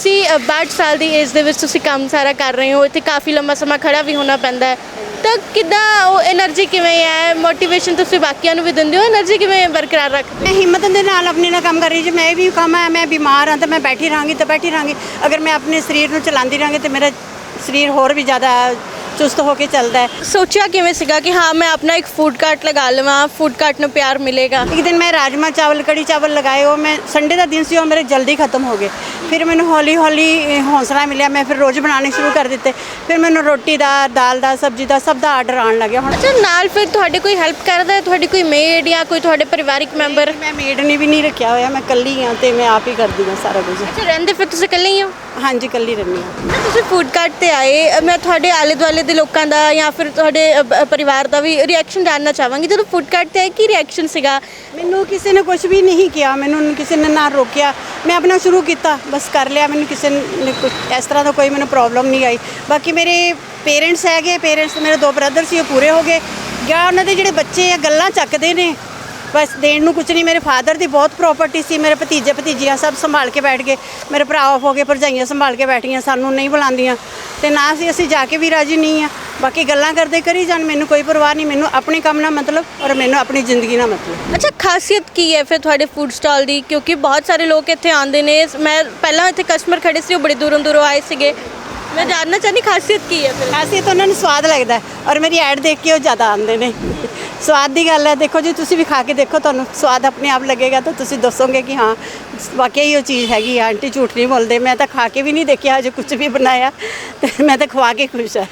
ਤੁਸੀਂ 62 ਸਾਲ ਦੀ ਏਜ ਦੇ ਵਿੱਚ ਤੁਸੀਂ ਕੰਮ ਸਾਰਾ ਕਰ ਰਹੇ ਹੋ, ਇੱਥੇ ਕਾਫੀ ਲੰਮਾ ਸਮਾਂ ਖੜਾ ਵੀ ਹੋਣਾ ਪੈਂਦਾ ਹੈ। ਤਾਂ ਕਿੱਦਾਂ ਉਹ એનર્ਜੀ ਕਿਵੇਂ ਹੈ? ਮੋਟੀਵੇਸ਼ਨ ਤੁਸੀਂ ਬਾਕੀਆਂ ਨੂੰ ਵੀ ਦਿੰਦੇ ਹੋ એનર્ਜੀ ਕਿਵੇਂ ਬਰਕਰਾਰ ਰੱਖਦੇ ਮੈਂ ਹਿੰਮਤ ਦੇ ਨਾਲ ਆਪਣੇ ਨਾਲ ਕੰਮ ਕਰ ਰਹੀ ਜੇ ਮੈਂ ਵੀ ਕੰਮ ਹੈ, ਮੈਂ ਬਿਮਾਰ ਹਾਂ, ਤਾਂ ਮੈਂ ਬੈਠੀ ਰਹਾਂਗੀ, ਤਾਂ ਬੈਠੀ ਰਹਾਂਗੀ। ਅਗਰ ਮੈਂ ਆਪਣੇ ਸਰੀਰ ਨੂੰ ਚਲਾਉਂਦੀ ਰਹਾਂਗੀ, ਤੇ ਮੇਰਾ ਸਰੀਰ ਹੋਰ ਵੀ ਜ਼ਿਆਦਾ ਚੁਸਤ ਹੋ ਕੇ ਚੱਲਦਾ ਹੈ। ਸੋਚਿਆ ਕਿਵੇਂ ਸੀਗਾ ਕਿ ਹਾਂ ਮੈਂ ਆਪਣਾ ਇੱਕ ਫੂਡ ਕਾਰਟ ਲਗਾ ਲਵਾਂ ਫੂਡ ਕਾਰਟ ਨੂੰ ਪਿਆਰ ਮਿਲੇਗਾ। ਇੱਕ ਦਿਨ ਮੈਂ ਰਾਜਮਾ ਚਾਵਲ ਕੜੀ ਚਾਵਲ ਲਗਾਏ ਉਹ ਮੈਂ ਸੰਡੇ ਦਾ ਦਿਨ ਸੀ ਉਹ ਮੇਰੇ ਜਲਦੀ ਖਤਮ ਹੋ ਗਏ। ਫਿਰ ਮੈਨੂੰ ਹੌਲੀ ਹੌਲੀ ਹੌਸਲਾ ਮਿਲਿਆ ਮੈਂ ਫਿਰ ਰੋਜ਼ ਬਣਾਉਣੇ ਸ਼ੁਰੂ ਕਰ ਦਿੱਤੇ। ਫਿਰ ਮੈਨੂੰ ਰੋਟੀ ਦਾ ਦਾਲ ਦਾ ਸਬਜ਼ੀ ਦਾ ਸਭ ਦਾ ਆਰਡਰ ਆਉਣ ਲੱਗਿਆ। ਹੁਣ ਅੱਛਾ ਨਾਲ ਫਿਰ ਤੁਹਾਡੇ ਕੋਈ ਹੈਲਪ ਕਰਦਾ ਹੈ? ਤੁਹਾਡੀ ਕੋਈ ਮੇਡ ਜਾਂ ਕੋਈ ਤੁਹਾਡੇ ਪਰਿਵਾਰਿਕ ਮੈਂਬਰ ਮੈਂ ਮੇਡ ਨੇ ਵੀ ਨਹੀਂ ਰੱਖਿਆ ਹੋਇਆ ਮੈਂ ਇਕੱਲੀ ਹਾਂ ਤੇ ਮੈਂ ਆਪ ਹੀ ਕਰਦੀ ਹਾਂ ਸਾਰਾ ਕੁਝ। ਅੱਛਾ ਰਹਿੰਦੇ ਫਿਰ ਤੁਸੀਂ ਇਕੱਲੇ ਹੀ ਹੋ? ਹਾਂਜੀ ਇਕੱਲੀ ਰਹਿੰਦੀ ਹਾਂ। ਤੁਸੀਂ ਫੂਡ ਕਾਰਟ ਤੇ ਆਏ ਮੈਂ ਤੁਹਾਡੇ ਆਲੇ ਦੁਆਲੇ ਦੇ ਲੋਕਾਂ ਦਾ ਜਾਂ ਫਿਰ ਤੁਹਾਡੇ ਅ, ਬ- ਪਰਿਵਾਰ ਦਾ ਵੀ ਰਿਐਕਸ਼ਨ ਜਾਨਣਾ ਚਾਹਾਂਗੀ। ਜਦੋਂ ਫੂਡ ਕਾਰਟ ਤੇ ਆਏ ਕੀ ਰਿਐਕਸ਼ਨ ਸੀਗਾ? ਮੈਨੂੰ ਕਿਸੇ ਨੇ ਕੁਝ ਵੀ ਨਹੀਂ ਕਿਹਾ। ਮੈਨੂੰ ਕਿਸੇ ਨੇ ਨਾ ਰੋਕਿਆ। ਮੈਂ ਆਪਣਾ ਸ਼ੁਰੂ ਕੀਤਾ। ਬਸ ਕਰ ਲਿਆ। ਮੈਨੂੰ ਕਿਸੇ ਨੇ ਕੁਝ ਇਸ ਤਰ੍ਹਾਂ ਦਾ ਕੋਈ ਮੈਨੂੰ ਪ੍ਰੋਬਲਮ ਨਹੀਂ ਆਈ। ਬਾਕੀ ਮੇਰੇ ਪੇਰੈਂਟਸ ਹੈਗੇ। ਪੇਰੈਂਟਸ ਮੇਰੇ ਦੋ ਬ੍ਰਦਰ ਸੀ ਉਹ ਪੂਰੇ ਹੋ ਗਏ। ਜਾਂ ਉਹਨਾਂ ਦੇ ਜਿਹੜੇ ਬੱਚੇ ਆ ਗੱਲਾਂ ਚੱਕਦੇ ਨੇ। ਬਸ ਦੇਣ ਨੂੰ ਕੁਝ ਨਹੀਂ ਮੇਰੇ ਫਾਦਰ ਦੀ ਬਹੁਤ ਪ੍ਰਾਪਰਟੀ ਸੀ ਮੇਰੇ ਭਤੀਜੇ ਭਤੀਜੀਆਂ ਸਭ ਸੰਭਾਲ ਕੇ ਬੈਠ ਗਏ ਮੇਰੇ ਭਰਾ ਆਫ ਹੋ ਗਏ ਭਰਜਾਈਆਂ ਸੰਭਾਲ ਕੇ ਬੈਠੀਆਂ ਸਾਨੂੰ ਨਹੀਂ ਬੁਲਾਉਂਦੀਆਂ। ਤੇ ਨਾ ਅਸੀਂ ਅਸੀਂ ਜਾ ਕੇ ਵੀ ਰਾਜੀ ਨਹੀਂ ਆ। ਬਾਕੀ ਗੱਲਾਂ ਕਰਦੇ ਕਰੀ ਜਾਣ ਮੈਨੂੰ ਕੋਈ ਪਰਵਾਹ ਨਹੀਂ ਮੈਨੂੰ ਆਪਣੇ ਕੰਮ ਨਾਲ ਮਤਲਬ ਔਰ ਮੈਨੂੰ ਆਪਣੀ ਜ਼ਿੰਦਗੀ ਨਾਲ ਮਤਲਬ। ਅੱਛਾ ਖਾਸੀਅਤ ਕੀ ਹੈ ਫਿਰ ਤੁਹਾਡੇ ਫੂਡ ਸਟਾਲ ਦੀ? ਕਿਉਂਕਿ ਬਹੁਤ ਸਾਰੇ ਲੋਕ ਇੱਥੇ ਆਉਂਦੇ ਨੇ। ਮੈਂ ਪਹਿਲਾਂ ਇੱਥੇ ਕਸਟਮਰ ਖੜੇ ਸੀ ਉਹ ਬੜੀ ਦੂਰੋਂ ਦੂਰੋਂ ਆਏ ਸੀਗੇ। ਮੈਂ ਜਾਣਨਾ ਚਾਹੁੰਦੀ ਖਾਸੀਅਤ ਕੀ ਹੈ ਫਿਰ? ਖਾਸੀਅਤ ਉਹਨਾਂ ਨੂੰ ਸਵਾਦ ਲੱਗਦਾ ਔਰ ਮੇਰੀ ਐਡ ਦੇਖ ਕੇ ਉਹ ਜ਼ਿਆਦਾ ਆਉਂਦੇ ਨੇ। ਸਵਾਦ ਦੀ ਗੱਲ ਹੈ। ਦੇਖੋ ਜੀ, ਤੁਸੀਂ ਵੀ ਖਾ ਕੇ ਦੇਖੋ, ਤੁਹਾਨੂੰ ਸਵਾਦ ਆਪਣੇ ਆਪ ਲੱਗੇਗਾ ਤਾਂ ਤੁਸੀਂ ਦੱਸੋਗੇ ਕਿ ਹਾਂ ਵਾਕਿਆ ਹੀ ਉਹ ਚੀਜ਼ ਹੈਗੀ ਆ, ਆਂਟੀ ਝੂਠ ਨਹੀਂ ਬੋਲਦੇ। ਮੈਂ ਤਾਂ ਖਾ ਕੇ ਵੀ ਨਹੀਂ ਦੇਖਿਆ ਅਜੇ ਕੁਝ ਵੀ ਬਣਾਇਆ। ਤੇ ਮੈਂ ਤਾਂ ਖਵਾ ਕੇ ਖੁਸ਼ ਹਾਂ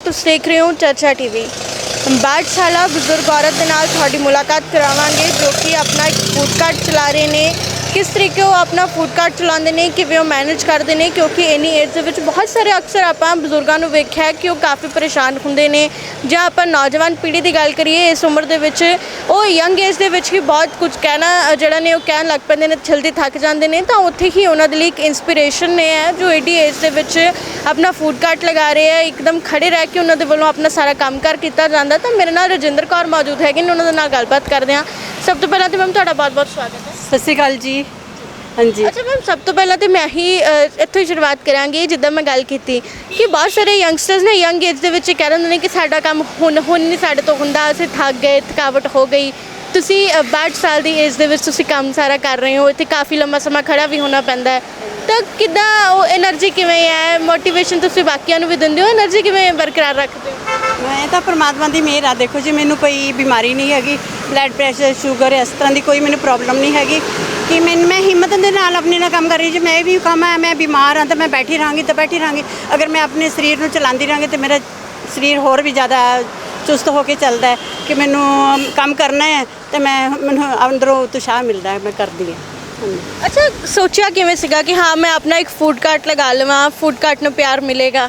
ਤੁਸੀਂ ਦੇਖ ਰਹੇ ਹੋ ਚਰਚਾ ਟੀਵੀ। 62 ਸਾਲਾ ਬਜ਼ੁਰਗ ਔਰਤ ਦੇ ਨਾਲ ਤੁਹਾਡੀ ਮੁਲਾਕਾਤ ਕਰਾਵਾਂਗੇ, ਜੋ ਕਿ ਆਪਣਾ ਇੱਕ ਫੂਡ ਕਾਰਟ ਚਲਾ ਰਹੇ ਨੇ। ਕਿਸ ਤਰੀਕੇ ਉਹ ਆਪਣਾ ਫੂਡ ਕਾਰਟ ਚਲਾਉਂਦੇ ਨੇ, ਕਿਵੇਂ ਉਹ ਮੈਨੇਜ ਕਰਦੇ ਨੇ, ਕਿਉਂਕਿ ਇੰਨੀ ਏਜ ਦੇ ਵਿੱਚ ਬਹੁਤ ਸਾਰੇ ਅਕਸਰ ਆਪਾਂ ਬਜ਼ੁਰਗਾਂ ਨੂੰ ਵੇਖਿਆ ਕਿ ਉਹ ਕਾਫੀ ਪਰੇਸ਼ਾਨ ਹੁੰਦੇ ਨੇ। ਜਾਂ ਆਪਾਂ ਨੌਜਵਾਨ ਪੀੜ੍ਹੀ ਦੀ ਗੱਲ ਕਰੀਏ, ਇਸ ਉਮਰ ਦੇ ਵਿੱਚ ਉਹ ਯੰਗ ਏਜ ਦੇ ਵਿੱਚ ਹੀ ਬਹੁਤ ਕੁਝ ਕਹਿਣਾ, ਜਿਹੜਾ ਨੇ ਉਹ ਕਹਿਣ ਲੱਗ ਪੈਂਦੇ ਨੇ, ਜਲਦੀ ਥੱਕ ਜਾਂਦੇ ਨੇ। ਤਾਂ ਉੱਥੇ ਹੀ ਉਹਨਾਂ ਦੇ ਲਈ ਇੱਕ ਇਨਸਪੀਰੇਸ਼ਨ ਨੇ ਹੈ ਜੋ ਏਡੀ ਏਜ ਦੇ ਵਿੱਚ ਆਪਣਾ ਫੂਡ ਕਾਰਟ ਲਗਾ ਰਹੇ ਹੈ ਇੱਕਦਮ ਖੜੇ ਰਹਿ ਕੇ ਉਹਨਾਂ ਦੇ ਵੱਲੋਂ ਆਪਣਾ ਸਾਰਾ ਕੰਮ ਕੰਮਕਾਰ ਕੀਤਾ ਜਾਂਦਾ। ਤਾਂ ਮੇਰੇ ਨਾਲ ਰਜਿੰਦਰ ਕੌਰ ਮੌਜੂਦ ਹੈਗੇ ਨੇ, ਉਹਨਾਂ ਦੇ ਨਾਲ ਗੱਲਬਾਤ ਕਰਦੇ ਹਾਂ। ਸਭ ਤੋਂ ਪਹਿਲਾਂ ਤੇ ਮੈਮ, ਤੁਹਾਡਾ ਬਹੁਤ-ਬਹੁਤ ਸਵਾਗਤ ਹੈ। ਸਤਿ ਸ਼੍ਰੀ ਅਕਾਲ ਜੀ। ਹਾਂਜੀ। ਅੱਛਾ ਮੈਮ ਸਭ ਤੋਂ ਪਹਿਲਾਂ ਤੇ ਮੈਂ ਹੀ ਅ, ਇੱਥੋਂ ਹੀ ਸ਼ੁਰੂਆਤ ਕਰਾਂਗੀ ਜਿੱਦਾਂ ਮੈਂ ਗੱਲ ਕੀਤੀ ਕਿ ਬਹੁਤ ਸਾਰੇ ਯੰਗਸਟਰਸ ਨੇ ਯੰਗ ਏਜ ਦੇ ਵਿੱਚ ਇਹ ਕਹਿ ਦਿੰਦੇ ਨੇ ਕਿ ਸਾਡਾ ਕੰਮ ਹੁਣ ਹੁਣ ਨਹੀਂ ਸਾਡੇ ਤੋਂ ਹੁੰਦਾ ਅਸੀਂ ਥੱਕ ਗਏ ਥਕਾਵਟ ਹੋ ਗਈ। ਤੁਸੀਂ ਅ, 62 ਸਾਲ ਦੀ ਏਜ ਦੇ ਵਿੱਚ ਤੁਸੀਂ ਕੰਮ ਸਾਰਾ ਕਰ ਰਹੇ ਹੋ ਇੱਥੇ ਕਾਫੀ ਲੰਮਾ ਸਮਾਂ ਖੜਾ ਵੀ ਹੋਣਾ ਪੈਂਦਾ ਹੈ। ਤਾਂ ਕਿੱਦਾਂ ਉਹ એનર્ਜੀ ਕਿਵੇਂ ਹੈ? ਮੋਟੀਵੇਸ਼ਨ ਤੁਸੀਂ ਬਾਕੀਆਂ ਨੂੰ ਵੀ ਦਿੰਦੇ ਹੋ? એનર્ਜੀ ਕਿਵੇਂ ਬਰਕਰਾਰ ਰੱਖਦੇ ਹੋ? ਮੈਂ ਤਾਂ ਪਰਮਾਤਮਾ ਦੀ ਮਿਹਰ ਆ। ਦੇਖੋ ਜੀ, ਮੈਨੂੰ ਕੋਈ ਬਿਮਾਰੀ ਨਹੀਂ ਹੈਗੀ। ਬਲੱਡ ਪ੍ਰੈਸ਼ਰ ਸ਼ੂਗਰ ਇਸ ਤਰ੍ਹਾਂ ਦੀ ਕੋਈ ਮੈਨੂੰ ਪ੍ਰੋਬਲਮ ਨਹੀਂ ਹੈਗੀ। ਕਿ ਮੈਂ ਮੈਂ ਹਿੰਮਤ ਦੇ ਨਾਲ ਆਪਣੇ ਨਾਲ ਕੰਮ ਕਰ ਰਹੀ ਜੀ ਮੈਂ ਵੀ ਕੰਮ ਹੈ ਮੈਂ ਬਿਮਾਰ ਹਾਂ, ਤਾਂ ਮੈਂ ਬੈਠੀ ਰਹਾਂਗੀ, ਤਾਂ ਬੈਠੀ ਰਹਾਂਗੀ। ਅਗਰ ਮੈਂ ਆਪਣੇ ਸਰੀਰ ਨੂੰ ਚਲਾਉਂਦੀ ਰਹਾਂਗੀ, ਤੇ ਮੇਰਾ ਸਰੀਰ ਹੋਰ ਵੀ ਜ਼ਿਆਦਾ ਚੁਸਤ ਹੋ ਕੇ ਚੱਲਦਾ ਹੈ। ਕਿ ਮੈਨੂੰ ਕੰਮ ਕਰਨਾ ਹੈ, ਤੇ ਮੈਂ ਮੈਨੂੰ ਅੰਦਰੋਂ ਉਤਸ਼ਾਹ ਮਿਲਦਾ ਹੈ, ਮੈਂ ਕਰਦੀ ਹਾਂ। ਅੱਛਾ ਸੋਚਿਆ ਕਿਵੇਂ ਸੀਗਾ ਕਿ ਹਾਂ ਮੈਂ ਆਪਣਾ ਇੱਕ ਫੂਡ ਕਾਰਟ ਲਗਾ ਲਵਾਂ ਫੂਡ ਕਾਰਟ ਨੂੰ ਪਿਆਰ ਮਿਲੇਗਾ?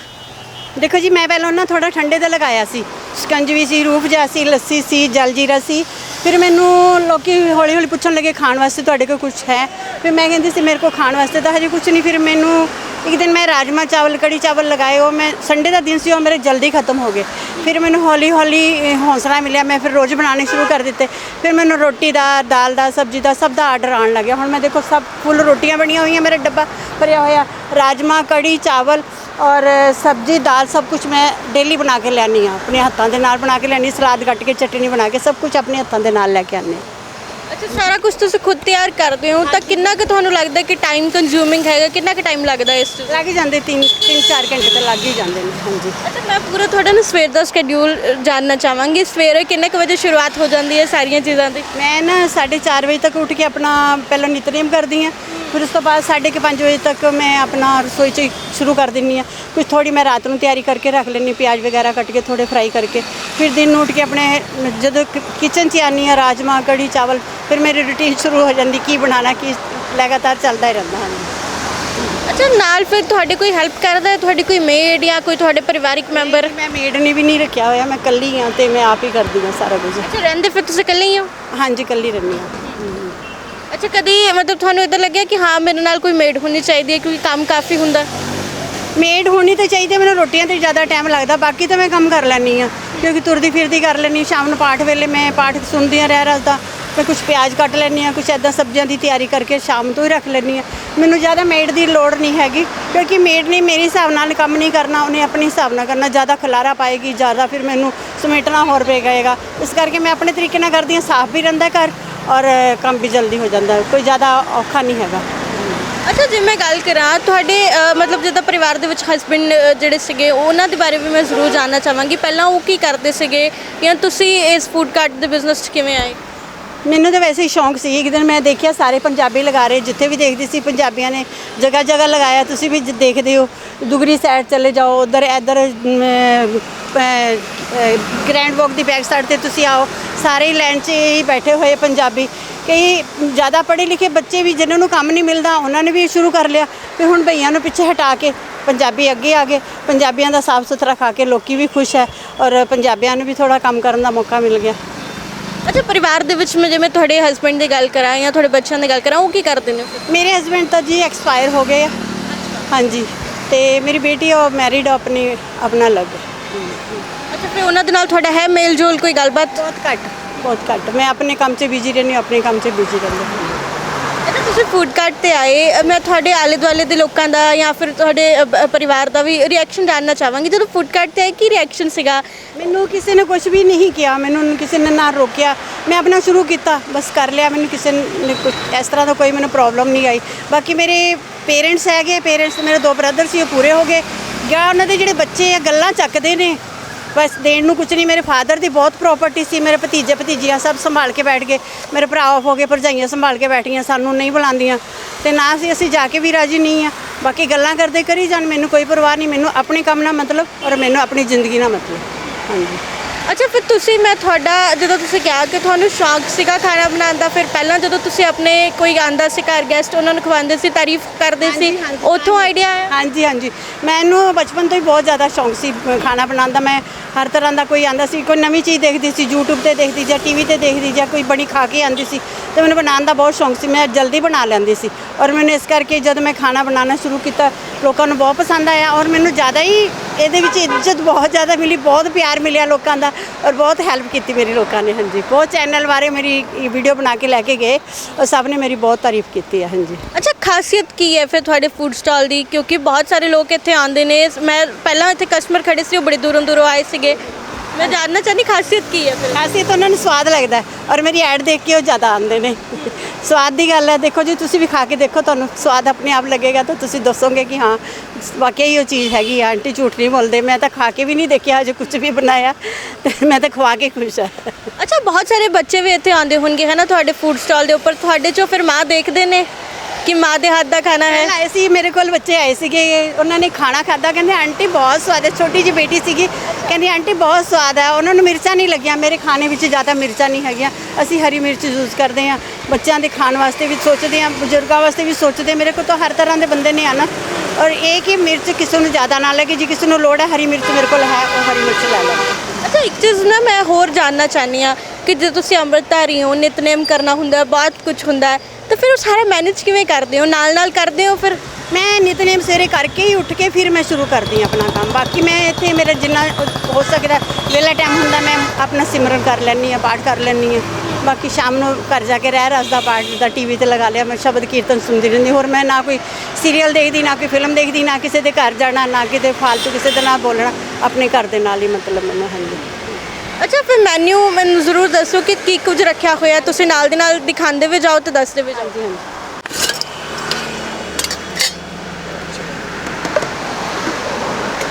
ਦੇਖੋ ਜੀ ਮੈਂ ਪਹਿਲਾਂ ਨਾ ਥੋੜਾ ਠੰਡੇ ਦਾ ਲਗਾਇਆ ਸੀ। ਸਕੰਜਵੀ ਸੀ ਰੂਫ ਜਾ ਸੀ ਲੱਸੀ ਸੀ ਜਲਜੀਰਾ ਸੀ। ਫਿਰ ਮੈਨੂੰ ਲੋਕੀ ਹੌਲੀ ਹੌਲੀ ਪੁੱਛਣ ਲੱਗੇ ਖਾਣ ਵਾਸਤੇ ਤੁਹਾਡੇ ਕੋਲ ਕੁਝ ਹੈ? ਫਿਰ ਮੈਂ ਕਹਿੰਦੀ ਸੀ ਮੇਰੇ ਕੋਲ ਖਾਣ ਵਾਸਤੇ ਤਾਂ ਹਜੇ ਕੁਝ ਨਹੀਂ। ਫਿਰ ਮੈਨੂੰ ਇੱਕ ਦਿਨ ਮੈਂ ਰਾਜਮਾ ਚਾਵਲ ਕੜੀ ਚਾਵਲ ਲਗਾਏ ਉਹ ਮੈਂ ਸੰਡੇ ਦਾ ਦਿਨ ਸੀ ਉਹ ਮੇਰੇ ਜਲਦੀ ਖਤਮ ਹੋ ਗਏ। ਫਿਰ ਮੈਨੂੰ ਹੌਲੀ ਹੌਲੀ ਅ, ਹੌਸਲਾ ਮਿਲਿਆ ਮੈਂ ਫਿਰ ਰੋਜ਼ ਬਣਾਉਣੇ ਸ਼ੁਰੂ ਕਰ ਦਿੱਤੇ। ਫਿਰ ਮੈਨੂੰ ਰੋਟੀ ਦਾ ਦਾਲ ਦਾ ਸਬਜ਼ੀ ਦਾ ਸਭ ਦਾ ਆਰਡਰ ਆਉਣ ਲੱਗਿਆ। ਹੁਣ ਮੈਂ ਦੇਖੋ ਸਭ ਫੁੱਲ ਰੋਟੀਆਂ ਬਣੀਆਂ ਹੋਈਆਂ ਮੇਰਾ ਡੱਬਾ ਭਰਿਆ ਹੋਇਆ। ਰਾਜਮਾ ਕੜੀ ਚਾਵਲ ਔਰ ਸਬਜ਼ੀ ਦਾਲ ਸਭ ਕੁਝ ਮੈਂ ਡੇਲੀ ਬਣਾ ਕੇ ਲੈਣੀ ਆ ਆਪਣੇ ਹੱਥਾਂ ਦੇ ਨਾਲ ਬਣਾ ਕੇ ਲੈਣੀ ਸਲਾਦ ਕੱਟ ਕੇ ਚਟਨੀ ਬਣਾ ਕੇ ਸਭ ਕੁਝ ਆਪਣੇ ਹੱਥਾਂ ਦੇ ਨਾਲ ਲੈ ਕੇ ਆਉਂਦੇ ਅੱਛਾ ਸਾਰਾ ਕੁਝ ਤੁਸੀਂ ਖੁਦ ਤਿਆਰ ਕਰਦੇ ਹੋ ਤਾਂ ਕਿੰਨਾ ਕੁ ਤੁਹਾਨੂੰ ਲੱਗਦਾ ਕਿ ਟਾਈਮ ਕੰਜ਼ਿਊਮਿੰਗ ਹੈਗਾ? ਕਿੰਨਾ ਕੁ ਟਾਈਮ ਲੱਗਦਾ ਇਸ 'ਚ ਲੱਗ ਹੀ ਜਾਂਦੇ 3 3 4 ਘੰਟੇ ਤਾਂ ਲੱਗ ਹੀ ਜਾਂਦੇ ਨੇ ਹਾਂਜੀ। ਅੱਛਾ ਮੈਂ ਪੂਰਾ ਤੁਹਾਡਾ ਨਾ ਸਵੇਰ ਦਾ ਸ਼ਡਿਊਲ ਜਾਨਣਾ ਚਾਹਾਂਗੀ। ਸਵੇਰੇ ਕਿੰਨੇ ਕੁ ਵਜੇ ਸ਼ੁਰੂਆਤ ਹੋ ਜਾਂਦੀ ਹੈ ਸਾਰੀਆਂ ਚੀਜ਼ਾਂ ਦੀ? ਮੈਂ ਨਾ 4:30 ਵਜੇ ਤੱਕ ਉੱਠ ਕੇ ਆਪਣਾ ਪਹਿਲਾਂ ਨਿਤਨੇਮ ਕਰਦੀ ਆ ਫਿਰ ਉਸ ਤੋਂ ਬਾਅਦ 5:30 ਵਜੇ ਤੱਕ ਮੈਂ ਆਪਣਾ ਰਸੋਈ 'ਚ ਸ਼ੁਰੂ ਕਰ ਦਿੰਨੀ ਆ ਕੁਝ ਥੋੜੀ ਮੈਂ ਰਾਤ ਨੂੰ ਤਿਆਰੀ ਕਰਕੇ ਰੱਖ ਲੈਂਦੀ ਪਿਆਜ਼ ਵਗੈਰਾ ਕੱਟ ਕੇ ਥੋੜੇ ਫਰਾਈ ਕਰਕੇ। ਫਿਰ ਦਿਨ ਨੂੰ ਉੱਠ ਕੇ ਆਪਣੇ ਜਦੋਂ ਕਿਚਨ 'ਚ ਆਨੀ ਆ ਰਾਜਮਾ ਕੜੀ ਚਾਵਲ ਫਿਰ ਮੇਰੀ ਰੁਟੀਨ ਸ਼ੁਰੂ ਹੋ ਜਾਂਦੀ ਕੀ ਬਣਾਉਣਾ ਕੀ ਲਗਾਤਾਰ ਚੱਲਦਾ ਹੀ ਰਹਿੰਦਾ ਹਾਂਜੀ। ਅੱਛਾ ਨਾਲ ਫਿਰ ਤੁਹਾਡੇ ਕੋਈ ਹੈਲਪ ਕਰਦਾ ਹੈ ਤੁਹਾਡੀ ਕੋਈ ਮੇਡ ਜਾਂ ਕੋਈ ਤੁਹਾਡੇ ਪਰਿਵਾਰਿਕ ਮੈਂਬਰ ਮੈਂ ਮੇਡ ਨੇ ਵੀ ਨਹੀਂ ਰੱਖਿਆ ਹੋਇਆ ਮੈਂ ਇਕੱਲੀ ਆ ਤੇ ਮੈਂ ਆਪ ਹੀ ਕਰਦੀ ਹਾਂ ਸਾਰਾ ਕੁਝ। ਅੱਛਾ ਰਹਿੰਦੇ ਫਿਰ ਤੁਸੀਂ ਇਕੱਲੇ ਹੀ ਹੋ? ਹਾਂਜੀ ਇਕੱਲੀ ਰਹਿੰਦੀ ਹਾਂ। ਅੱਛਾ ਕਦੀ ਮਤਲਬ ਤੁਹਾਨੂੰ ਇਦਾਂ ਲੱਗਿਆ ਕਿ ਹਾਂ ਮੇਰੇ ਨਾਲ ਕੋਈ ਮੇਡ ਹੋਣੀ ਚਾਹੀਦੀ ਹੈ ਕਿਉਂਕਿ ਕੰਮ ਕਾਫੀ ਹੁੰਦਾ? ਮੇਡ ਹੋਣੀ ਤਾਂ ਚਾਹੀਦੀ ਹੈ, ਮੈਨੂੰ ਰੋਟੀਆਂ ਤੇ ਜ਼ਿਆਦਾ ਟਾਈਮ ਲੱਗਦਾ ਬਾਕੀ ਤਾਂ ਮੈਂ ਕੰਮ ਕਰ ਲੈਂਦੀ ਆ ਕਿਉਂਕਿ ਤੁਰਦੀ ਫਿਰਦੀ ਕਰ ਲੈਂਦੀ ਸ਼ਾਮ ਨੂੰ ਪਾਠ ਵੇਲੇ ਮੈਂ ਪਾਠ ਸੁਣਦੀ ਆ ਰਹਿ ਰਸ ਦਾ ਮੈਂ ਕੁਝ ਪਿਆਜ਼ ਕੱਟ ਲੈਂਦੀ ਹਾਂ ਕੁਝ ਐਦਾਂ ਸਬਜ਼ੀਆਂ ਦੀ ਤਿਆਰੀ ਕਰਕੇ ਸ਼ਾਮ ਤੋਂ ਹੀ ਰੱਖ ਲੈਂਦੀ ਹਾਂ। ਮੈਨੂੰ ਜ਼ਿਆਦਾ ਮੇਡ ਦੀ ਲੋੜ ਨਹੀਂ ਹੈਗੀ ਕਿਉਂਕਿ ਮੇਡ ਨੇ ਮੇਰੇ ਹਿਸਾਬ ਨਾਲ ਕੰਮ ਨਹੀਂ ਕਰਨਾ ਉਹਨੇ ਆਪਣੇ ਹਿਸਾਬ ਨਾਲ ਕਰਨਾ ਜ਼ਿਆਦਾ ਖਲਾਰਾ ਪਾਏਗੀ ਜ਼ਿਆਦਾ ਫਿਰ ਮੈਨੂੰ ਸਮੇਟਣਾ ਹੋਰ ਪਏਗਾ ਜਾਏਗਾ। ਇਸ ਕਰਕੇ ਮੈਂ ਆਪਣੇ ਤਰੀਕੇ ਨਾਲ ਕਰਦੀ ਹਾਂ ਸਾਫ਼ ਵੀ ਰਹਿੰਦਾ ਘਰ ਔਰ ਕੰਮ ਵੀ ਜਲਦੀ ਹੋ ਜਾਂਦਾ ਕੋਈ ਜ਼ਿਆਦਾ ਔਖਾ ਨਹੀਂ ਹੈਗਾ। ਅੱਛਾ ਜੇ ਮੈਂ ਗੱਲ ਕਰਾਂ ਤੁਹਾਡੇ ਅ, ਮਤਲਬ ਜਿੱਦਾਂ ਪਰਿਵਾਰ ਦੇ ਵਿੱਚ ਹਸਬੰਡ ਜਿਹੜੇ ਸੀਗੇ ਉਹਨਾਂ ਦੇ ਬਾਰੇ ਵੀ ਮੈਂ ਜ਼ਰੂਰ ਜਾਨਣਾ ਚਾਹਾਂਗੀ। ਪਹਿਲਾਂ ਉਹ ਕੀ ਕਰਦੇ ਸੀਗੇ? ਜਾਂ ਤੁਸੀਂ ਇਸ ਫੂਡ ਕਾਰਟ ਦੇ ਬਿਜ਼ਨਸ 'ਚ ਕਿਵੇਂ ਆਏ? ਮੈਨੂੰ ਤਾਂ ਵੈਸੇ ਹੀ ਸ਼ੌਂਕ ਸੀ। ਇੱਕ ਦਿਨ ਮੈਂ ਦੇਖਿਆ ਸਾਰੇ ਪੰਜਾਬੀ ਲਗਾ ਰਹੇ ਜਿੱਥੇ ਵੀ ਦੇਖਦੀ ਸੀ ਪੰਜਾਬੀਆਂ ਨੇ ਜਗ੍ਹਾ ਜਗ੍ਹਾ ਲਗਾਇਆ। ਤੁਸੀਂ ਵੀ ਜ- ਦੇਖਦੇ ਹੋ ਦੁਗਰੀ ਸਾਈਡ ਚਲੇ ਜਾਓ ਉਧਰ ਇੱਧਰ ਗ੍ਰੈਂਡ ਵੋਕ ਦੀ ਬੈਕ ਸਾਈਡ ਤੇ ਤੁਸੀਂ ਆਓ। ਸਾਰੇ ਲੈਂਡ 'ਚ ਹੀ ਬੈਠੇ ਹੋਏ ਪੰਜਾਬੀ। ਕਈ ਜ਼ਿਆਦਾ ਪੜ੍ਹੇ ਲਿਖੇ ਬੱਚੇ ਵੀ ਜਿਨ੍ਹਾਂ ਨੂੰ ਕੰਮ ਨਹੀਂ ਮਿਲਦਾ ਉਹਨਾਂ ਨੇ ਵੀ ਸ਼ੁਰੂ ਕਰ ਲਿਆ। ਤੇ ਹੁਣ ਭਈਆਂ ਨੂੰ ਪਿੱਛੇ ਹਟਾ ਕੇ ਪੰਜਾਬੀ ਅੱਗੇ ਆ ਗਏ। ਪੰਜਾਬੀਆਂ ਦਾ ਸਾਫ਼ ਸੁਥਰਾ ਖਾ ਕੇ ਲੋਕੀ ਵੀ ਖੁਸ਼ ਹੈ ਔਰ ਪੰਜਾਬੀਆਂ ਨੂੰ ਵੀ ਥੋੜਾ ਕੰਮ ਕਰਨ ਦਾ ਮੌਕਾ ਮਿਲ ਗਿਆ। ਅੱਛਾ ਪਰਿਵਾਰ ਦੇ ਵਿੱਚ ਮੈਂ ਜਿਵੇਂ ਤੁਹਾਡੇ ਹਸਬੰਡ ਦੀ ਗੱਲ ਕਰਾਂ ਜਾਂ ਤੁਹਾਡੇ ਬੱਚਿਆਂ ਦੀ ਗੱਲ ਕਰਾਂ ਉਹ ਕੀ ਕਰਦੇ ਨੇ? ਮੇਰੇ ਹਸਬੰਡ ਤਾਂ ਜੀ ਐਕਸਪਾਇਰ ਹੋ ਗਏ ਆ। ਹਾਂਜੀ ਤੇ ਮੇਰੀ ਬੇਟੀ ਉਹ ਮੈਰਿਡ ਆਪਣੀ ਆਪਣਾ ਅਲੱਗ। ਹੈ। ਅੱਛਾ ਫਿਰ ਉਹਨਾਂ ਦੇ ਨਾਲ ਤੁਹਾਡਾ ਹੈ ਮੇਲ ਜੋਲ ਕੋਈ ਗੱਲਬਾਤ? ਬਹੁਤ ਘੱਟ। ਬਹੁਤ ਘੱਟ। ਮੈਂ ਆਪਣੇ ਕੰਮ 'ਚ ਬਿਜ਼ੀ ਰਹਿੰਦੀ ਹਾਂ ਆਪਣੇ ਕੰਮ 'ਚ ਬਿਜ਼ੀ ਰਹਿੰਦੀ ਹਾਂ। ਅੱਛਾ ਤੁਸੀਂ ਫੂਡ ਕਾਰਟ ਤੇ ਆਏ। ਅ, ਮੈਂ ਤੁਹਾਡੇ ਆਲੇ ਦੁਆਲੇ ਦੇ ਲੋਕਾਂ ਦਾ ਜਾਂ ਫਿਰ ਤੁਹਾਡੇ ਅ, ਬ- ਪਰਿਵਾਰ ਦਾ ਵੀ ਰਿਐਕਸ਼ਨ ਜਾਨਣਾ ਚਾਹਾਂਗੀ। ਜਦੋਂ ਫੂਡ ਕਾਰਟ ਤੇ ਆਏ ਕੀ ਰਿਐਕਸ਼ਨ ਸੀਗਾ? ਮੈਨੂੰ ਕਿਸੇ ਨੇ ਕੁਝ ਵੀ ਨਹੀਂ ਕਿਹਾ। ਮੈਨੂੰ ਕਿਸੇ ਨੇ ਨਾ ਰੋਕਿਆ। ਮੈਂ ਆਪਣਾ ਸ਼ੁਰੂ ਕੀਤਾ ਬਸ ਕਰ ਲਿਆ। ਮੈਨੂੰ ਕਿਸੇ ਨੇ ਕੁਝ ਇਸ ਤਰ੍ਹਾਂ ਦਾ ਕੋਈ ਮੈਨੂੰ ਪ੍ਰੋਬਲਮ ਨਹੀਂ ਆਈ। ਬਾਕੀ ਮੇਰੇ ਪੇਰੈਂਟਸ ਹੈਗੇ। ਪੇਰੈਂਟਸ ਮੇਰੇ ਦੋ ਬ੍ਰਦਰ ਸੀ ਉਹ ਪੂਰੇ ਹੋ ਗਏ। ਜਾਂ ਉਹਨਾਂ ਦੇ ਜਿਹੜੇ ਬੱਚੇ ਆ ਗੱਲਾਂ ਚੱਕਦੇ ਨੇ। ਬਸ ਦੇਣ ਨੂੰ ਕੁਝ ਨਹੀਂ, ਮੇਰੇ ਫਾਦਰ ਦੀ ਬਹੁਤ ਪ੍ਰਾਪਰਟੀ ਸੀ, ਮੇਰੇ ਭਤੀਜੇ, ਭਤੀਜੀਆਂ ਸਭ ਸੰਭਾਲ ਕੇ ਬੈਠ ਗਏ, ਮੇਰੇ ਭਰਾ ਆਫ ਹੋ ਗਏ, ਭਰਜਾਈਆਂ ਸੰਭਾਲ ਕੇ ਬੈਠੀਆਂ ਸਾਨੂੰ ਨਹੀਂ ਬੁਲਾਉਂਦੀਆਂ। ਤੇ ਨਾ ਅਸੀਂ ਅਸੀਂ ਜਾ ਕੇ ਵੀ ਰਾਜੀ ਨਹੀਂ ਆ। ਬਾਕੀ ਗੱਲਾਂ ਕਰਦੇ ਕਰੀ ਜਾਣ, ਮੈਨੂੰ ਕੋਈ ਪਰਵਾਹ ਨਹੀਂ, ਮੈਨੂੰ ਆਪਣੇ ਕੰਮ ਨਾਲ ਮਤਲਬ ਔਰ ਮੈਨੂੰ ਆਪਣੀ ਜ਼ਿੰਦਗੀ ਨਾਲ ਮਤਲਬ। ਹਾਂਜੀ। ਅੱਛਾ ਫਿਰ ਤੁਸੀਂ ਮੈਂ ਤੁਹਾਡਾ ਜਦੋਂ ਤੁਸੀਂ ਕਿਹਾ ਕਿ ਤੁਹਾਨੂੰ ਸ਼ੌਂਕ ਸੀਗਾ ਖਾਣਾ ਬਣਾਉਣ ਦਾ ਫਿਰ ਪਹਿਲਾਂ ਜਦੋਂ ਤੁਸੀਂ ਆਪਣੇ ਕੋਈ ਆਂਦਾ ਸੀ ਘਰ ਗੈਸਟ ਉਹਨਾਂ ਨੂੰ ਖਵਾਉਂਦੇ ਸੀ ਤਾਰੀਫ ਕਰਦੇ ਸੀ ਹਾਂਜੀ, ਹਾਂਜੀ, ਉੱਥੋਂ ਆਈਡੀਆ ਆਇਆ? ਹਾਂਜੀ ਹਾਂਜੀ। ਮੈਨੂੰ ਬਚਪਨ ਤੋਂ ਹੀ ਬਹੁਤ ਜ਼ਿਆਦਾ ਸ਼ੌਂਕ ਸੀ ਅ, ਖਾਣਾ ਬਣਾਉਣ ਦਾ। ਮੈਂ ਹਰ ਤਰ੍ਹਾਂ ਦਾ ਕੋਈ ਆਂਦਾ ਸੀ ਕੋਈ ਨਵੀਂ ਚੀਜ਼ ਦੇਖਦੀ ਸੀ YouTube ਤੇ ਦੇਖਦੀ ਜਾਂ ਟੀਵੀ ਤੇ ਦੇਖਦੀ ਜਾਂ ਕੋਈ ਬਣੀ ਖਾ ਕੇ ਆਂਦੀ ਸੀ ਤੇ ਮੈਨੂੰ ਬਣਾਉਣ ਦਾ ਬਹੁਤ ਸ਼ੌਂਕ ਸੀ। ਮੈਂ ਜਲਦੀ ਬਣਾ ਲੈਂਦੀ ਸੀ ਔਰ ਮੈਨੂੰ ਇਸ ਕਰਕੇ ਜਦ ਮੈਂ ਖਾਣਾ ਬਣਾਉਣਾ ਸ਼ੁਰੂ ਕੀਤਾ ਲੋਕਾਂ ਨੂੰ ਬਹੁਤ ਪਸੰਦ ਆਇਆ ਔਰ ਮੈਨੂੰ ਜ਼ਿਆਦਾ ਹੀ ਇਹਦੇ ਵਿੱਚ ਇੱਜ਼ਤ ਬਹੁਤ ਜ਼ਿਆਦਾ ਮਿਲੀ ਬਹੁਤ ਪਿਆਰ ਮਿਲਿਆ ਲੋਕਾਂ ਦਾ ਔਰ ਬਹੁਤ ਹੈਲਪ ਕੀਤੀ ਮੇਰੀ ਲੋਕਾਂ ਨੇ ਹਾਂਜੀ। ਬਹੁਤ ਚੈਨਲ ਬਾਰੇ ਮੇਰੀ ਵੀਡੀਓ ਬਣਾ ਕੇ ਲੈ ਕੇ ਗਏ ਔਰ ਸਭ ਨੇ ਮੇਰੀ ਬਹੁਤ ਤਾਰੀਫ ਕੀਤੀ ਹੈ ਹਾਂਜੀ। ਅੱਛਾ ਖਾਸੀਅਤ ਕੀ ਹੈ ਫਿਰ ਤੁਹਾਡੇ ਫੂਡ ਸਟਾਲ ਦੀ? ਕਿਉਂਕਿ ਬਹੁਤ ਸਾਰੇ ਲੋਕ ਇੱਥੇ ਆਉਂਦੇ ਨੇ। ਮੈਂ ਪਹਿਲਾਂ ਇੱਥੇ ਕਸਟਮਰ ਖੜੇ ਸੀ ਉਹ ਬੜੇ ਦੂਰੋਂ ਦੂਰੋਂ ਆਏ ਸੀਗੇ। ਮੈਂ ਜਾਣਨਾ ਚਾਹਨੀ ਖਾਸੀਅਤ ਕੀ ਹੈ ਫਿਰ? ਖਾਸੀ ਤਾਂ ਉਹਨਾਂ ਨੂੰ ਸਵਾਦ ਲੱਗਦਾ ਔਰ ਮੇਰੀ ਐਡ ਦੇਖ ਕੇ ਉਹ ਜ਼ਿਆਦਾ ਆਉਂਦੇ ਨੇ। ਸਵਾਦ ਦੀ ਗੱਲ ਹੈ ਦੇਖੋ ਜੀ ਤੁਸੀਂ ਵੀ ਖਾ ਕੇ ਦੇਖੋ ਤੁਹਾਨੂੰ ਸਵਾਦ ਆਪਣੇ ਆਪ ਲੱਗੇਗਾ ਤਾਂ ਤੁਸੀਂ ਦੱਸੋਗੇ ਕਿ ਹਾਂ ਵਾਕਈ ਹੀ ਉਹ ਚੀਜ਼ ਹੈਗੀ ਆ ਆਂਟੀ ਝੂਠ ਨਹੀਂ ਬੋਲਦੇ ਮੈਂ ਤਾਂ ਖਾ ਕੇ ਵੀ ਨਹੀਂ ਦੇਖਿਆ ਅਜੇ ਕੁਝ ਵੀ ਬਣਾਇਆ ਤੇ ਮੈਂ ਤਾਂ ਖਵਾ ਕੇ ਖੁਸ਼ ਹਾਂ। ਅੱਛਾ ਬਹੁਤ ਸਾਰੇ ਬੱਚੇ ਵੀ ਇੱਥੇ ਆਉਂਦੇ ਹੋਣਗੇ ਹੈ ਨਾ ਤੁਹਾਡੇ ਫੂਡ ਸਟਾਲ ਦੇ ਉੱਪਰ ਤੁਹਾਡੇ ਚੋਂ ਫਿਰ ਮਾਂ ਦੇਖਦੇ ਨੇ ਕਿ ਮਾਂ ਦੇ ਹੱਥ ਦਾ ਖਾਣਾ ਹੈ? ਆਏ ਸੀ ਮੇਰੇ ਕੋਲ ਬੱਚੇ ਆਏ ਸੀਗੇ ਉਹਨਾਂ ਨੇ ਖਾਣਾ ਖਾਦਾ ਕਹਿੰਦੇ ਆਂਟੀ ਬਹੁਤ ਸਵਾਦ ਹੈ ਛੋਟੀ ਜਿਹੀ ਬੇਟੀ ਸੀਗੀ ਕਹਿੰਦੀ ਆਂਟੀ ਬਹੁਤ ਸਵਾਦ ਹੈ ਉਹਨਾਂ ਨੂੰ ਮਿਰਚਾਂ ਨਹੀਂ ਲੱਗੀਆਂ ਮੇਰੇ ਖਾਣੇ ਵਿੱਚ ਜ਼ਿਆਦਾ ਮਿਰਚਾਂ ਨਹੀਂ ਹੈਗੀਆਂ ਅਸੀਂ ਹਰੀ ਮਿਰਚ ਯੂਜ਼ ਕਰਦੇ ਹਾਂ ਬੱਚਿਆਂ ਦੇ ਖਾਣ ਵਾਸਤੇ ਵੀ ਸੋਚਦੇ ਹਾਂ ਬਜ਼ੁਰਗਾਂ ਵਾਸਤੇ ਵੀ ਸੋਚਦੇ ਮੇਰੇ ਕੋਲ ਤਾਂ ਹਰ ਤਰ੍ਹਾਂ ਦੇ ਬੰਦੇ ਨੇ ਆਣਾ ਔਰ ਇਹ ਕਿ ਮਿਰਚ ਕਿਸੇ ਨੂੰ ਜ਼ਿਆਦਾ ਨਾ ਲੱਗੇ ਜੇ ਕਿਸੇ ਨੂੰ ਲੋੜ ਹੈ ਹਰੀ ਮਿਰਚ ਮੇਰੇ ਕੋਲ ਹੈ ਉਹ ਹਰੀ ਮਿਰਚ ਲੈ ਲਓ। ਅੱਛਾ ਇੱਕ ਚੀਜ਼ ਨਾ ਮੈਂ ਹੋਰ ਜਾਨਣਾ ਚਾਹਨੀ ਆ ਕਿ ਜੇ ਤੁਸੀਂ ਅੰਮ੍ਰਿਤਧਾਰੀ ਹੋ ਨਿਤਨੇਮ ਕਰਨਾ ਹੁੰਦਾ ਹੈ, ਬਹੁਤ ਕੁਝ ਹੁੰਦਾ ਤਾਂ ਫਿਰ ਉਹ ਸਾਰਾ ਮੈਨੇਜ ਕਿਵੇਂ ਕਰਦੇ ਹੋ? ਨਾਲ ਨਾਲ ਕਰਦੇ ਹੋ ਫਿਰ? ਮੈਂ ਨਿਤਨੇਮ ਸਵੇਰੇ ਕਰਕੇ ਹੀ ਉੱਠ ਕੇ ਫਿਰ ਮੈਂ ਸ਼ੁਰੂ ਕਰਦੀ ਹਾਂ ਆਪਣਾ ਕੰਮ। ਬਾਕੀ ਮੈਂ ਇੱਥੇ ਮੇਰਾ ਜਿੰਨਾ ਹੋ ਸਕਦਾ ਵੇਲਾ ਟਾਈਮ ਹੁੰਦਾ ਮੈਂ ਆਪਣਾ ਸਿਮਰਨ ਕਰ ਲੈਂਦੀ ਹਾਂ ਪਾਠ ਕਰ ਲੈਂਦੀ ਹਾਂ। ਬਾਕੀ ਸ਼ਾਮ ਨੂੰ ਘਰ ਜਾ ਕੇ ਰਹਿ ਰਸ ਦਾ ਪਾਠ ਦਾ ਟੀਵੀ ਤੇ ਲਗਾ ਲਿਆ ਮੈਂ ਸ਼ਬਦ ਕੀਰਤਨ ਸੁਣਦੀ ਰਹਿੰਦੀ ਹੋਰ ਮੈਂ ਨਾ ਕੋਈ ਸੀਰੀਅਲ ਦੇਖਦੀ ਨਾ ਕੋਈ ਫਿਲਮ ਦੇਖਦੀ ਨਾ ਕਿਸੇ ਦੇ ਘਰ ਜਾਣਾ ਨਾ ਕਿਤੇ ਫਾਲਤੂ ਕਿਸੇ ਦੇ ਨਾਲ ਬੋਲਣਾ ਆਪਣੇ ਘਰ ਦੇ ਨਾਲ ਹੀ ਮਤਲਬ ਮੈਨੂੰ ਹਾਂਜੀ। ਅੱਛਾ ਫਿਰ ਮੈਨੂ ਮੈਨੂੰ ਜ਼ਰੂਰ ਦੱਸੋ ਕਿ ਕੀ ਕੁਝ ਰੱਖਿਆ ਹੋਇਆ ਤੁਸੀਂ ਨਾਲ ਦੇ ਨਾਲ ਦਿਖਾਉਂਦੇ ਵੀ ਜਾਓ ਤੇ ਦੱਸਦੇ ਵੀ ਜਾਓ। ਹਾਂਜੀ ਹਾਂਜੀ।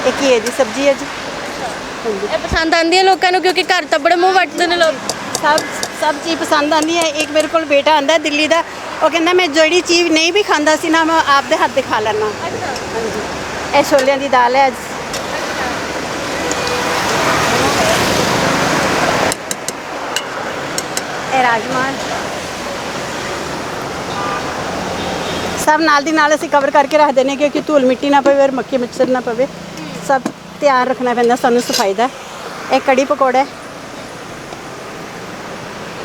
ਇਹ ਕੀ ਹੈ ਜੀ ਸਬਜ਼ੀ ਹੈ ਜੀ? ਹਾਂਜੀ। ਇਹ ਪਸੰਦ ਆਉਂਦੀ ਹੈ ਲੋਕਾਂ ਨੂੰ ਕਿਉਂਕਿ ਘਰ ਤਾਂ ਬੜੇ ਮੂੰਹ ਵੱਟਦੇ ਨੇ ਲੋਕ। ਸਭ ਸਭ ਚੀਜ਼ ਪਸੰਦ ਆਉਂਦੀ ਹੈ ਇੱਕ ਮੇਰੇ ਕੋਲ ਬੇਟਾ ਆਂਦਾ ਦਿੱਲੀ ਦਾ। ਉਹ ਕਹਿੰਦਾ ਮੈਂ ਜਿਹੜੀ ਚੀਜ਼ ਨਹੀਂ ਵੀ ਖਾਂਦਾ ਸੀ ਨਾ ਮੈਂ ਆਪਦੇ ਹੱਥ ਦੇ ਖਾ ਲੈਣਾ ਹਾਂਜੀ। ਇਹ ਛੋਲਿਆਂ ਦੀ ਦਾਲ ਹੈ ਅੱਜ। ਇਹ ਰਾਜਮਾ ਸਭ ਨਾਲ ਦੀ ਨਾਲ ਅਸੀਂ ਕਵਰ ਕਰਕੇ ਰੱਖ ਹਾਂ ਕਿਉਂਕਿ ਧੂਲ ਮਿੱਟੀ ਨਾ ਪਵੇ ਔਰ ਮੱਖੀ ਮੱਛਰ ਨਾ ਪਵੇ। ਸਭ ਧਿਆਨ ਰੱਖਣਾ ਪੈਂਦਾ ਸਾਨੂੰ ਸਫ਼ਾਈ ਦਾ। ਇਹ ਕੜੀ ਪਕੌੜਾ।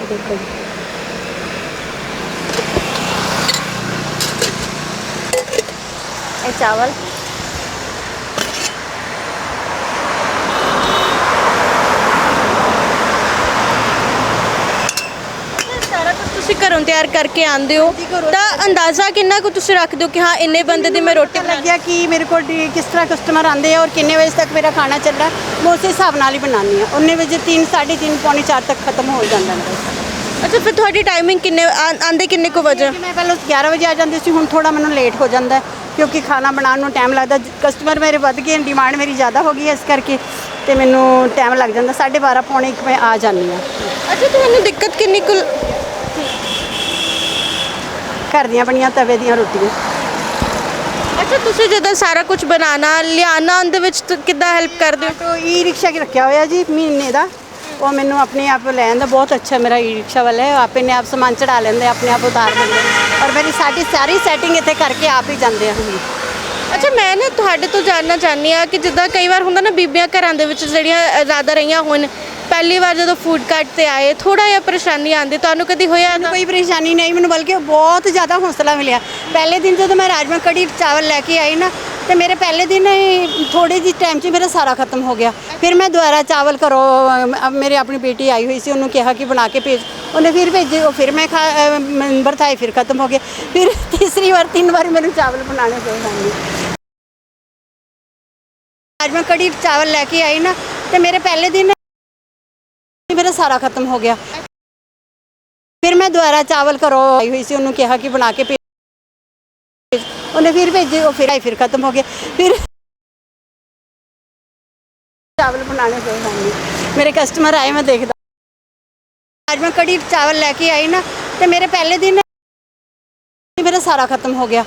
ਦੇਖੋ ਜੀ ਇਹ ਚਾਵਲ ਸਾਰਾ ਘਰੋਂ ਤਿਆਰ ਕਰਕੇ ਆਉਂਦੇ ਹੋ ਤਾਂ ਅੰਦਾਜ਼ਾ ਕਿੰਨਾ ਕੁ ਤੁਸੀਂ ਰੱਖਦੇ ਹੋ ਕਿ ਹਾਂ ਇੰਨੇ ਬੰਦੇ ਦੀ ਮੈਂ ਰੋਟੀ ਬਣਾ ਲੱਗਿਆ ਕਿ ਮੇਰੇ ਕੋਲ ਡੀ- ਕਿਸ ਤਰ੍ਹਾਂ ਕਸਟਮਰ ਆਉਂਦੇ ਆ ਔਰ ਕਿੰਨੇ ਵਜੇ ਤੱਕ ਮੇਰਾ ਖਾਣਾ ਚੱਲ ਰਿਹਾ ਮੈਂ ਉਸੇ ਹਿਸਾਬ ਨਾਲ ਹੀ ਬਣਾਉਂਦੀ ਹਾਂ। ਉਨੇ ਵਜੇ 3 3:30 ਪੌਣੇ 4 ਤੱਕ ਖਤਮ ਹੋ ਜਾਂਦਾ ਮੇਰਾ ਅੱਛਾ ਫਿਰ ਤੁਹਾਡੀ ਟਾਈਮਿੰਗ ਕਿੰਨੇ ਆਂ- ਆਉਂਦੇ ਕਿੰਨੇ ਕੁ ਵਜੇ? ਕਿ ਮੈਂ ਪਹਿਲਾਂ 11 ਵਜੇ ਆ ਜਾਂਦੀ ਸੀ ਹੁਣ ਥੋੜਾ ਮੈਨੂੰ ਲੇਟ ਹੋ ਜਾਂਦਾ ਹੈ ਕਿਉਂਕਿ ਖਾਣਾ ਬਣਾਉਣ ਨੂੰ ਟਾਈਮ ਲੱਗਦਾ ਕਸਟਮਰ ਮੇਰੇ ਵੱਧ ਗਏ ਡਿਮਾਂਡ ਮੇਰੀ ਜ਼ਿਆਦਾ ਹੋ ਗਈ ਹੈ ਇਸ ਕਰਕੇ ਤੇ ਮੈਨੂੰ ਟਾਈਮ ਲੱਗ ਜਾਂਦਾ 12:30 ਪੌਣੇ 1 ਮੈਂ ਆ ਜਾਂਦੀ ਹਾਂ। ਅੱਛਾ ਤੁਹਾਨੂੰ ਦਿੱਕਤ ਕਿੰਨੀ ਕੁ ਘਰ ਦੀਆਂ ਬਣੀਆਂ ਤਵੇ ਦੀਆਂ ਰੋਟੀਆਂ। ਅੱਛਾ ਤੁਸੀਂ ਜਦੋਂ ਸਾਰਾ ਕੁਝ ਬਣਾਉਣਾ ਲਿਆਉਣਾ ਉਹਦੇ ਵਿੱਚ ਤੁ- ਕਿੱਦਾਂ ਹੈਲਪ ਕਰਦੇ ਹੋ? ਆਟੋ ਈ ਰਿਕਸ਼ਾ ਕੀ ਰੱਖਿਆ ਹੋਇਆ ਜੀ ਮਹੀਨੇ ਦਾ। ਉਹ ਮੈਨੂੰ ਆਪਣੇ ਆਪ ਲੈਣ ਦਾ ਬਹੁਤ ਅੱਛਾ ਮੇਰਾ ਈ ਰਿਕਸ਼ਾ ਵਾਲਾ ਹੈ। ਉਹ ਆਪੇ ਨੇ ਆਪ ਸਮਾਨ ਚੜਾ ਲੈਂਦੇ ਆਪਣੇ ਆਪ ਉਤਾਰ ਦਿੰਦੇ ਔਰ ਮੇਰੀ ਸਾਡੀ ਸਾਰੀ ਸੈਟਿੰਗ ਇੱਥੇ ਕਰਕੇ ਆਪ ਹੀ ਜਾਂਦੇ ਆ ਅੱਛਾ ਮੈਂ ਨਾ ਤੁਹਾਡੇ ਤੋਂ ਜਾਣਨਾ ਚਾਹੁੰਦੀ ਆ ਕਿ ਜਿੱਦਾਂ ਕਈ ਵਾਰ ਹੁੰਦਾ ਨਾ ਬੀਬੀਆਂ ਘਰਾਂ ਦੇ ਵਿੱਚ ਜਿਹੜੀਆਂ ਅ, ਜ਼ਿਆਦਾ ਰਹੀਆਂ ਹੋਣ ਪਹਿਲੀ ਵਾਰ ਜਦੋਂ ਫੂਡ ਕਾਰਟ ਤੇ ਆਏ ਥੋੜਾ ਜਿਹਾ ਪਰੇਸ਼ਾਨੀ ਆਉਂਦੀ ਤੁਹਾਨੂੰ ਕਦੀ ਹੋਇਆ ਮੈਨੂੰ ਕੋਈ ਪਰੇਸ਼ਾਨੀ ਨਹੀਂ ਮੈਨੂੰ ਬਲਕਿ ਬਹੁਤ ਜ਼ਿਆਦਾ ਹੌਸਲਾ ਮਿਲਿਆ। ਪਹਿਲੇ ਦਿਨ ਜਦੋਂ ਮੈਂ ਰਾਜਮਾ ਕੜੀ ਚਾਵਲ ਲੈ ਕੇ ਆਈ ਨਾ ਤੇ ਮੇਰੇ ਪਹਿਲੇ ਦਿਨ ਹੀ ਥੋੜੇ ਜਿਹੇ ਟਾਈਮ 'ਚ ਮੇਰਾ ਸਾਰਾ ਖਤਮ ਹੋ ਗਿਆ। ਫਿਰ ਮੈਂ ਦੁਬਾਰਾ ਚਾਵਲ ਕਰੋ ਮੇਰੇ ਆਪਣੀ ਬੇਟੀ ਆਈ ਹੋਈ ਸੀ ਉਹਨੂੰ ਕਿਹਾ ਕਿ ਬਣਾ ਕੇ ਭੇਜ। ਉਹਨੇ ਫਿਰ ਭੇਜੇ ਉਹ ਫਿਰ ਮੈਂ ਮ- ਵਰਤਾਏ ਫਿਰ ਖਤਮ ਹੋ ਗਏ ਫਿਰ ਤੀਸਰੀ ਵਾਰ ਤਿੰਨ ਵਾਰ ਮੈਨੂੰ ਚਾਵਲ ਬਣਾਉਣੇ ਪਏ ਹਨ। ਰਾਜਮਾ ਕੜੀ ਚਾਵਲ ਲੈ ਕੇ ਆਈ ਨਾ ਤੇ ਮੇਰੇ ਪਹਿਲੇ ਦਿਨ ਮੇਰਾ ਸਾਰਾ ਖਤਮ ਹੋ ਗਿਆ। ਫਿਰ ਮੈਂ ਦੁਬਾਰਾ ਚਾਵਲ ਘਰੋਂ ਆਈ ਹੋਈ ਸੀ, ਉਹਨੂੰ ਕਿਹਾ ਕਿ ਬਣਾ ਕੇ ਭੇਜ। ਉਹਨੇ ਫਿਰ ਭੇਜੇ, ਉਹ ਫਿਰ ਆਈ ਫਿਰ ਖਤਮ ਹੋ ਗਿਆ। ਫਿਰ ਚਾਵਲ ਬਣਾਉਣੇ ਪਏ ਹਨ ਮੇਰੇ ਕਸਟਮਰ ਆਏ, ਮੈਂ ਦੇਖਦਾ। ਅੱਜ ਮੈਂ ਕੜੀ ਚਾਵਲ ਲੈ ਕੇ ਆਈ ਨਾ, ਤੇ ਮੇਰੇ ਪਹਿਲੇ ਦਿਨ ਹੀ ਮੇਰਾ ਸਾਰਾ ਖਤਮ ਹੋ ਗਿਆ।